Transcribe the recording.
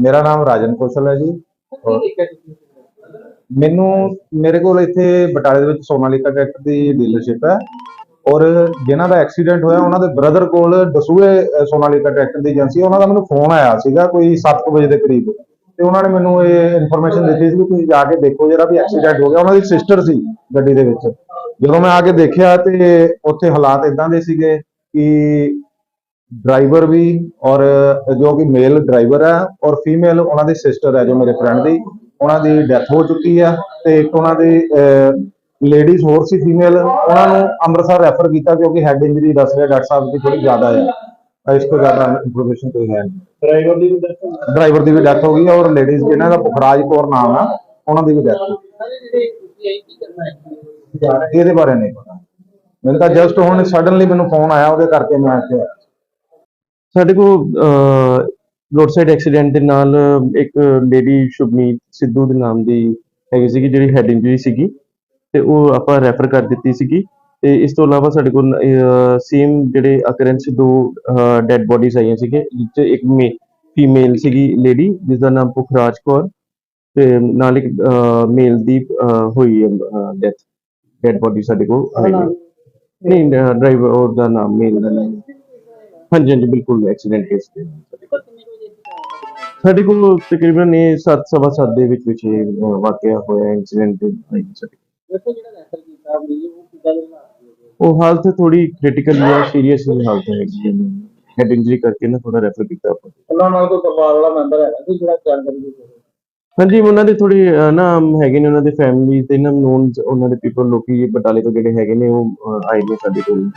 ਮੇਰਾ ਨਾਮ ਰਾਜਨ ਕੌਸ਼ਲ ਹੈ ਜੀ। ਮੈਨੂੰ ਮੇਰੇ ਕੋਲ ਇੱਥੇ ਬਟਾਲੇ ਦੇ ਵਿੱਚ ਸੋਨਾਲੀਕਾ ਟਰੈਕਟਰ ਦੀ ਡੀਲਰਸ਼ਿਪ ਹੈ। ਔਰ ਜਿਨ੍ਹਾਂ ਦਾ ਐਕਸੀਡੈਂਟ ਹੋਇਆ ਉਹਨਾਂ ਦੇ ਬ੍ਰਦਰ ਕੋਲ ਦਸੂਏ ਸੋਨਾਲੀਕਾ ਟਰੈਕਟਰ ਦੀ ਏਜੰਸੀ ਉਹਨਾਂ ਦਾ ਮੈਨੂੰ ਫੋਨ ਆਇਆ ਸੀਗਾ ਕੋਈ 7 ਵਜੇ ਦੇ ਕਰੀਬ। ਤੇ ਉਹਨਾਂ ਨੇ ਮੈਨੂੰ ਇਹ ਇਨਫੋਰਮੇਸ਼ਨ ਦਿੱਤੀ ਸੀ ਕਿ ਤੁਸੀਂ ਜਾ ਕੇ ਦੇਖੋ ਜਿਹੜਾ ਵੀ ਐਕਸੀਡੈਂਟ ਹੋ ਗਿਆ। ਉਹਨਾਂ ਦੀ ਸਿਸਟਰ ਸੀ ਗੱਡੀ ਦੇ ਵਿੱਚ। ਜਦੋਂ ਮੈਂ ਆ ਕੇ ਦੇਖਿਆ ਤੇ ਉੱਥੇ ਹਾਲਾਤ ਇਦਾਂ ਦੇ ਸੀਗੇ ਕਿ ਡਰਾਈਵਰ ਵੀ ਔਰ ਜੋ ਕਿ ਮੇਲ ਡਰਾਈਵਰ ਹੈ ਔਰ ਫੀਮੇਲ ਉਹਨਾਂ ਦੀ ਸਿਸਟਰ ਹੈ ਜੋ ਮੇਰੇ ਫਰੈਂਡ ਦੀ ਉਹਨਾਂ ਦੀ ਡੈਥ ਹੋ ਚੁੱਕੀ ਹੈ ਤੇ ਇੱਕ ਉਹਨਾਂ ਦੀ ਲੇਡੀਜ਼ ਹੋਰ ਸੀ ਫੀਮੇਲ ਉਹਨਾਂ ਨੂੰ ਅੰਮ੍ਰਿਤਸਰ ਰੈਫਰ ਕੀਤਾ ਕਿਉਂਕਿ ਹੈਡ ਇੰਜਰੀ ਦੱਸ ਰਿਹਾ ਡਾਕਟਰ ਸਾਹਿਬ ਦੀ ਥੋੜੀ ਜ਼ਿਆਦਾ ਹੈ ਇਸ ਤੋਂ ਜ਼ਿਆਦਾ ਇਨਫੋਰਮੇਸ਼ਨ ਕੋਈ ਹੈ ਨਹੀਂ। ਡਰਾਈਵਰ ਦੀ ਵੀ ਦੱਸੋ ਡਰਾਈਵਰ ਦੀ ਵੀ ਡੈਥ ਹੋ ਗਈ ਔਰ ਲੇਡੀਜ਼ ਜਿਹਨਾਂ ਦਾ ਪੁਖਰਾਜ ਕੌਰ ਨਾਮ ਹੈ ਉਹਨਾਂ ਦੀ ਵੀ ਡੈਥ ਹੋ ਗਈ। ਇਹਦੇ ਬਾਰੇ ਨਹੀਂ ਪਤਾ। ਮੈਨੂੰ ਤਾਂ ਜਸਟ ਹੁਣ ਸਡਨਲੀ ਮੈਨੂੰ ਫੋਨ ਆਇਆ ਉਹਦੇ ਕਰਕੇ ਮੈਂ ਇੱਥੇ ਆਇਆ ਸਾਡੇ ਕੋਲ ਰੋਡ ਸਾਈਡ ਐਕਸੀਡੈਂਟ ਦੇ ਨਾਲ ਇੱਕ ਲੇਡੀ ਸ਼ੁਭਨੀਤ ਸਿੱਧੂ ਦੇ ਨਾਮ ਦੀ ਹੈਗੀ ਸੀਗੀ ਜਿਹੜੀ ਹੈਡ ਇੰਜਰੀ ਸੀਗੀ ਤੇ ਉਹ ਆਪਾਂ ਰੈਫਰ ਕਰ ਦਿੱਤੀ ਸੀਗੀ। ਤੇ ਇਸ ਤੋਂ ਇਲਾਵਾ ਸਾਡੇ ਕੋਲ ਸੇਮ ਜਿਹੜੇ ਅਕਰੈਂਸ ਦੋ ਡੈੱਡ ਬੋਡੀਜ਼ ਆਈਆਂ ਸੀਗੇ 'ਚ ਇੱਕ ਫੀਮੇਲ ਸੀਗੀ ਲੇਡੀ ਜਿਸ ਦਾ ਨਾਮ ਪੁਖਰਾਜ ਕੌਰ ਤੇ ਨਾਲ ਇੱਕ ਮੇਲ ਦੀ ਹੋਈ ਡੈਥ ਡੈੱਡ ਬੋਡੀ ਸਾਡੇ ਕੋਲ ਆਈ ਹੈ। ਨਹੀਂ ਡਰਾਈਵਰ ਦਾ ਨਾਮ ਮੇਲ ਦਾ ਨਾਮ ਹਾਂਜੀ ਹਾਂਜੀ ਬਿਲਕੁਲ ਐਕਸੀਡੈਂਟ ਕੇਸ ਤੇ ਸਾਡੇ ਕੋਲ ਤਕਰੀਬਨ ਇਹ 7:30 ਦੇ ਵਿੱਚ ਵਿੱਚ ਇਹ ਵਾਕਿਆ ਹੋਇਆ ਇਨਸੀਡੈਂਟ ਸਾਡੇ ਦੱਸੋ ਜਿਹੜਾ ਰੈਫਰ ਕੀਤਾ ਮਰੀਜ਼ ਉਹ ਕਿੱਦਾਂ ਦੇ ਹਾਲਾਤ ਸੀ ਉਹ ਹਾਲਤ ਥੋੜੀ ਕ੍ਰਿਟੀਕਲ ਜਾਂ ਸੀਰੀਅਸ ਹਾਲਤ ਹੈਗੀ ਹੈ ਹੈਡ ਇੰਜਰੀ ਕਰਕੇ ਨਾ ਥੋੜਾ ਰੈਫਰ ਕੀਤਾ ਆਪਾਂ। ਉਹਨਾਂ ਨਾਲ ਕੋਈ ਪਰਿਵਾਰ ਵਾਲਾ ਮੈਂਬਰ ਹੈਗਾ ਸੀ ਜਿਹੜਾ ਜਾਣਕਾਰੀ ਦੇ ਸਕਦਾ ਹਾਂਜੀ ਉਹਨਾਂ ਦੇ ਥੋੜੀ ਨਾ ਹੈਗੇ ਨੇ ਉਹਨਾਂ ਦੇ ਫੈਮਿਲੀ ਤੇ ਨਾ ਨੋਨ ਉਹਨਾਂ ਦੇ ਪੀਪਲ ਲੋਕੀ ਬਟਾਲੇ ਤੋਂ ਜਿਹੜੇ ਹੈਗੇ ਨੇ ਉਹ ਆਏ ਨੇ ਸਾਡੇ ਕੋਲ।